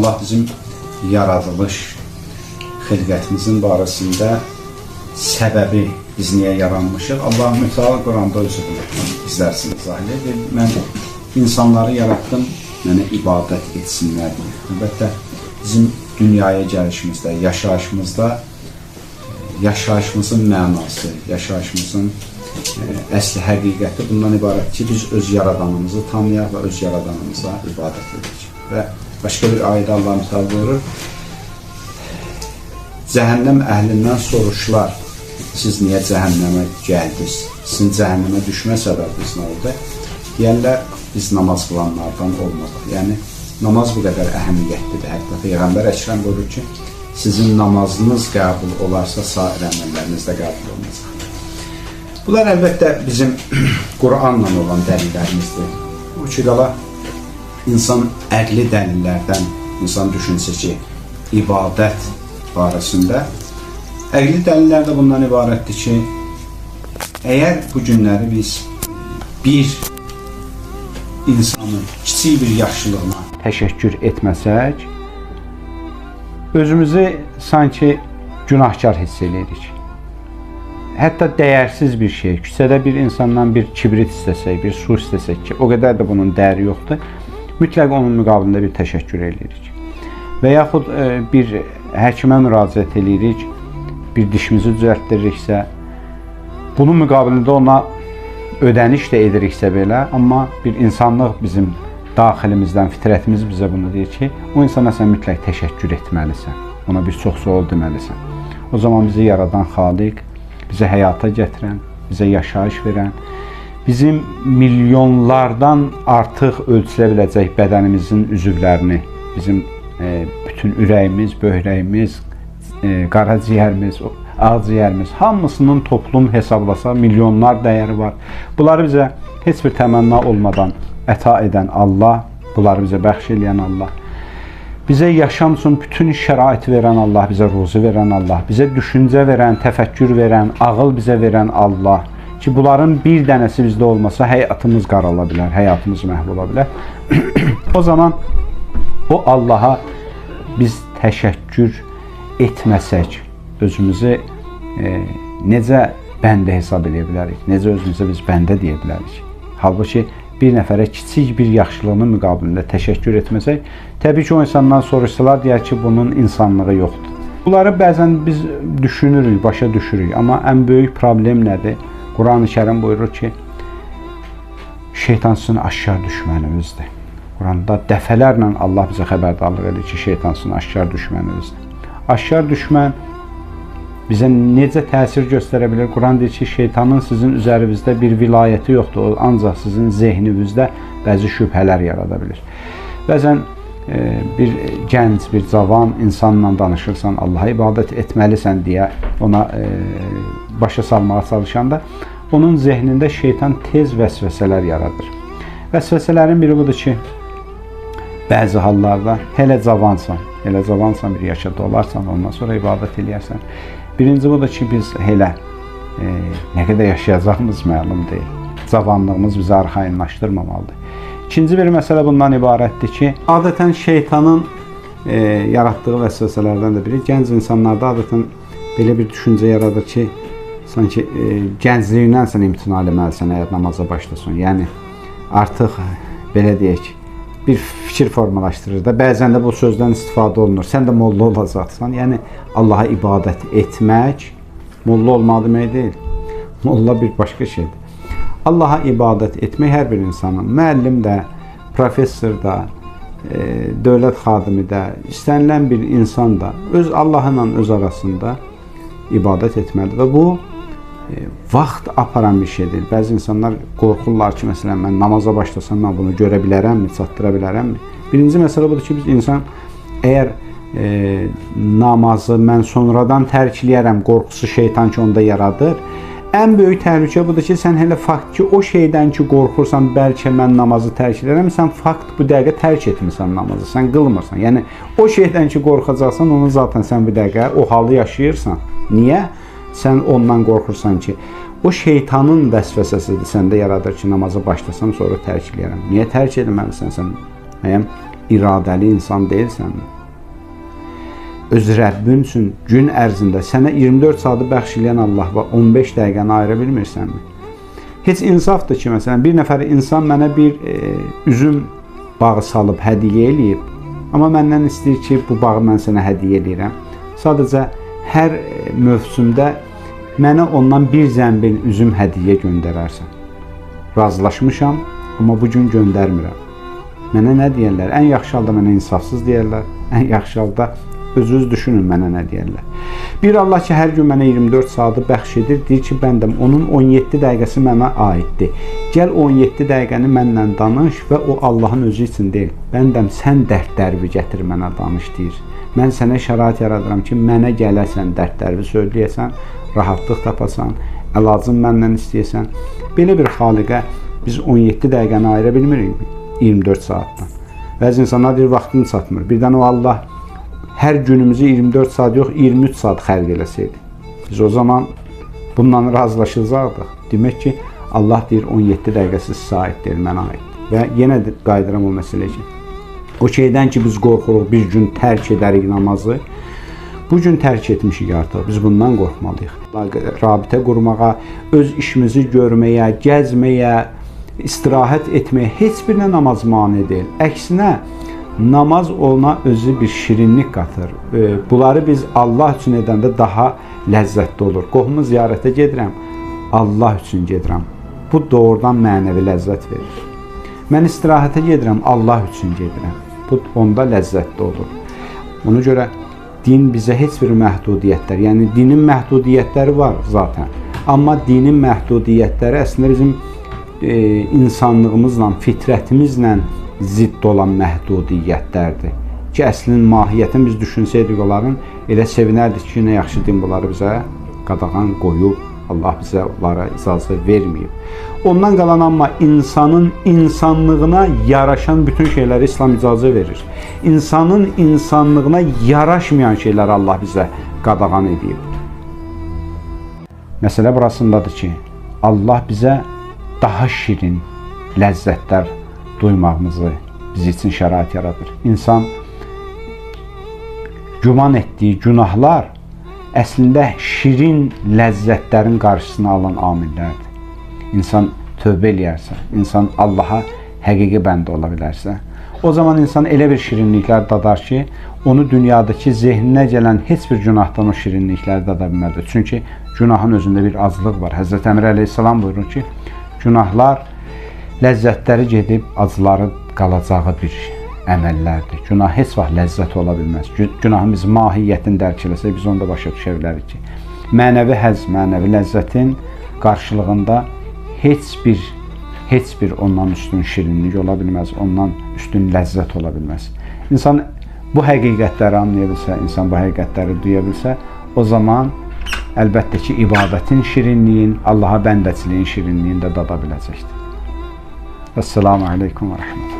Allah bizim yaradılış xilqətimizin barəsində səbəbi biz niyə yaranmışıq? Allah Mütəala Quranda özü bunu izlərsiniz zahir edir. Mən insanları yaratdım, mənə ibadət etsinlər deyə. Əlbəttə bizim dünyaya gəlişimizdə, yaşayışımızda e, yaşayışımızın mənası, yaşayışımızın e, əsli həqiqəti bundan ibarət ki, biz öz yaradanımızı tanıyaq və öz yaradanımıza ibadət edək. Və başqa bir ayədə Allah Mütəala buyurur, cəhənnəm əhlindən soruşlar, siz niyə cəhənnəmə gəldiniz? Sizin cəhənnəmə düşmə səbəbiniz nə oldu? Deyərlər, biz namaz qılanlardan olmadıq. Yəni, namaz bu qədər əhəmiyyətlidir. Hətta Peyğəmbər Əkrəm buyurur ki, sizin namazınız qəbul olarsa, sair əməlləriniz də qəbul olunacaq. Bunlar əlbəttə bizim Quranla olan dəlillərimizdir. Qala insan əqli dəlillərdən insan düşünsə ki, ibadət barəsində. Əqli dəlillər də bundan ibarətdir ki, əgər bu günləri biz bir insanın kiçik bir yaxşılığına təşəkkür etməsək, özümüzü sanki günahkar hiss edirik. Hətta dəyərsiz bir şey, küçədə bir insandan bir kibrit istəsək, bir su istəsək ki, o qədər də bunun dəyəri yoxdur, mütləq onun müqabilində bir təşəkkür edirik. Və yaxud e, bir həkimə müraciət edirik, bir dişimizi düzəltdiriksə, bunun müqabilində ona ödəniş də ediriksə belə, amma bir insanlıq bizim daxilimizdən, fitrətimiz bizə bunu deyir ki, o insana sən mütləq təşəkkür etməlisən. Ona bir çox ol deməlisən. O zaman bizi yaradan Xaliq, bizə həyata gətirən, bizə yaşayış verən, bizim milyonlardan artıq ölçülə biləcək bədənimizin üzvlərini, bizim e, bütün ürəyimiz, böhrəyimiz, e, qaraciyərimiz, ağciyərimiz hamısının toplum hesablasa milyonlar dəyəri var. Bunları bizə heç bir təmənna olmadan əta edən Allah, bunları bizə bəxş edən Allah. Bizə yaşam üçün bütün şəraiti verən Allah, bizə ruzi verən Allah, bizə düşüncə verən, təfəkkür verən, ağıl bizə verən Allah ki, bunların bir dənəsi bizdə olmasa həyatımız qarala bilər, həyatımız məhv ola bilər. o zaman o Allaha biz təşəkkür etməsək, özümüzü e, necə bəndə hesab edə bilərik? Necə özümüzə biz bəndə deyə bilərik? Halbuki bir nəfərə kiçik bir yaxşılığının müqabilində təşəkkür etməsək, təbii ki, o insandan soruşsalar deyər ki, bunun insanlığı yoxdur. Bunları bəzən biz düşünürük, başa düşürük, amma ən böyük problem nədir? Qurani-Kərim buyurur ki, şeytan sizin aşkar düşməninizdir. Quranda dəfələrlə Allah bizə xəbərdarlıq edir ki, şeytan sizin aşkar düşməninizdir. Aşkar düşmən bizə necə təsir göstərə bilər? Quran deyir ki, şeytanın sizin üzərinizdə bir vilayəti yoxdur. O ancaq sizin zehninizdə bəzi şübhələr yarada bilər. Bəzən e, bir gənc, bir cavan insanla danışırsan, Allaha ibadət etməlisən deyə ona e, başa salmağa çalışanda onun zehnində şeytan tez vəsvəsələr yaradır. Vəsvəsələrin biri budur ki, bəzi hallarda hələ cavansan, elə cavansan bir yaşa dolarsan, ondan sonra ibadət eləyərsən. Birinci budur ki, biz elə e, nə qədər yaşayacağımız məlum deyil. Cavanlığımız bizi arxayınlaşdırmamalıdır. İkinci bir məsələ bundan ibarətdir ki, adətən şeytanın e, yaratdığı vəsvəsələrdən də biri gənc insanlarda adətən belə bir düşüncə yaradır ki, sanki e, gəncliyindən sən imtina eləməlisən əgər namaza başlasan. Yəni artıq belə deyək, bir fikir formalaşdırır da. Bəzən də bu sözdən istifadə olunur. Sən də molla olacaqsan. Yəni Allaha ibadət etmək molla olmaq demək deyil. Molla bir başqa şeydir. Allaha ibadət etmək hər bir insanın, müəllim də, professor da, e, dövlət xadimi də, istənilən bir insan da öz Allahla öz arasında ibadət etməlidir və bu vaxt aparan bir şeydir. Bəzi insanlar qorxurlar ki, məsələn, mən namaza başlasam mən bunu görə bilərəmmi, çatdıra bilərəmmi? Birinci məsələ budur ki, biz insan əgər e, namazı mən sonradan tərk eləyərəm qorxusu şeytan ki, onda yaradır. Ən böyük təhlükə budur ki, sən hələ fakt ki, o şeydən ki, qorxursan, bəlkə mən namazı tərk edərəm, sən fakt bu dəqiqə tərk etmirsən namazı, sən qılmırsan. Yəni o şeydən ki, qorxacaqsan, onu zaten sən bu dəqiqə o halı yaşayırsan. Niyə? Sən ondan qorxursan ki, o şeytanın vəsvəsəsidir səndə yaradır ki, namaza başlasan, sonra tərk eləyərəm. Niyə tərk etməlisən sən? Məyəm iradəli insan deyilsənmi? Öz Rəbbin üçün gün ərzində sənə 24 saatı bəxş edən Allah və 15 dəqiqəni ayıra bilmirsənmi? Heç insafdır ki, məsələn, bir nəfər insan mənə bir e, üzüm bağı salıb hədiyyə eləyib, amma məndən istəyir ki, bu bağı mən sənə hədiyyə eləyirəm. Sadəcə hər mövsümdə mənə ondan bir zəmbil üzüm hədiyyə göndərərsən. Razılaşmışam, amma bu gün göndərmirəm. Mənə nə deyirlər? Ən yaxşı halda mənə insafsız deyirlər. Ən yaxşı halda özünüz düşünün mənə nə deyirlər. Bir Allah ki, hər gün mənə 24 saatı bəxş edir, deyir ki, bəndəm, onun 17 dəqiqəsi mənə aiddir. Gəl 17 dəqiqəni mənlə danış və o Allahın özü üçün deyil. Bəndəm, sən dərdlərimi gətir mənə danış deyir. Mən sənə şərait yaradıram ki, mənə gələsən, dərdlərimi söyləyəsən, rahatlıq tapasan, əlacın məndən istəyəsən. Belə bir xaliqə biz 17 dəqiqəni ayıra bilmirik 24 saatdan. Bəzi insanlar deyir, vaxtım çatmır. Birdən o Allah hər günümüzü 24 saat yox, 23 saat xərq eləsəydi. Biz o zaman bundan razılaşacaqdıq. Demək ki, Allah deyir 17 dəqiqəsi sizə aiddir, mənə aiddir. Və yenə qayıdıram o məsələyə ki, o şeydən ki biz qorxuruq, bir gün tərk edərik namazı. Bu gün tərk etmişik artıq. Biz bundan qorxmalıyıq. Rabitə qurmağa, öz işimizi görməyə, gəzməyə, istirahət etməyə heç birinə namaz mane deyil. Əksinə namaz ona özü bir şirinlik qatır. Bunları biz Allah üçün edəndə daha ləzzətli olur. Qohumu ziyarətə gedirəm, Allah üçün gedirəm. Bu doğrudan mənəvi ləzzət verir. Mən istirahətə gedirəm, Allah üçün gedirəm. Bu onda ləzzətli olur. Ona görə din bizə heç bir məhdudiyyətlər, yəni dinin məhdudiyyətləri var zaten. Amma dinin məhdudiyyətləri əslində bizim e, insanlığımızla, fitrətimizlə zidd olan məhdudiyyətlərdir. Ki, əslinin mahiyyətini biz düşünsəydik onların, elə sevinərdik ki, nə yaxşı din bunları bizə qadağan qoyub, Allah bizə onlara icazə verməyib. Ondan qalan amma insanın insanlığına yaraşan bütün şeyləri İslam icazə verir. İnsanın insanlığına yaraşmayan şeyləri Allah bizə qadağan edib. Məsələ burasındadır ki, Allah bizə daha şirin ləzzətlər duymağımızı biz üçün şərait yaradır. İnsan güman etdiyi günahlar əslində şirin ləzzətlərin qarşısını alan amillərdir. İnsan tövbə eləyərsə, insan Allaha həqiqi bəndə ola bilərsə, o zaman insan elə bir şirinliklər dadar ki, onu dünyadakı zehninə gələn heç bir günahdan o şirinlikləri dada bilməlidir. Çünki günahın özündə bir aclıq var. Həzrət Əmir əleyhissalam buyurur ki, günahlar ləzzətləri gedib acıları qalacağı bir əməllərdir. Günah heç vaxt ləzzət ola bilməz. Günahın biz mahiyyətini dərk eləsək, biz onda başa düşə bilərik ki, mənəvi həzz, mənəvi ləzzətin qarşılığında heç bir heç bir ondan üstün şirinlik ola bilməz, ondan üstün ləzzət ola bilməz. İnsan bu həqiqətləri anlaya bilsə, insan bu həqiqətləri duya bilsə, o zaman əlbəttə ki, ibadətin şirinliyin, Allaha bəndəçiliyin şirinliyini də dada biləcəkdir. Esselamu Aleyküm ve Rahmetullah.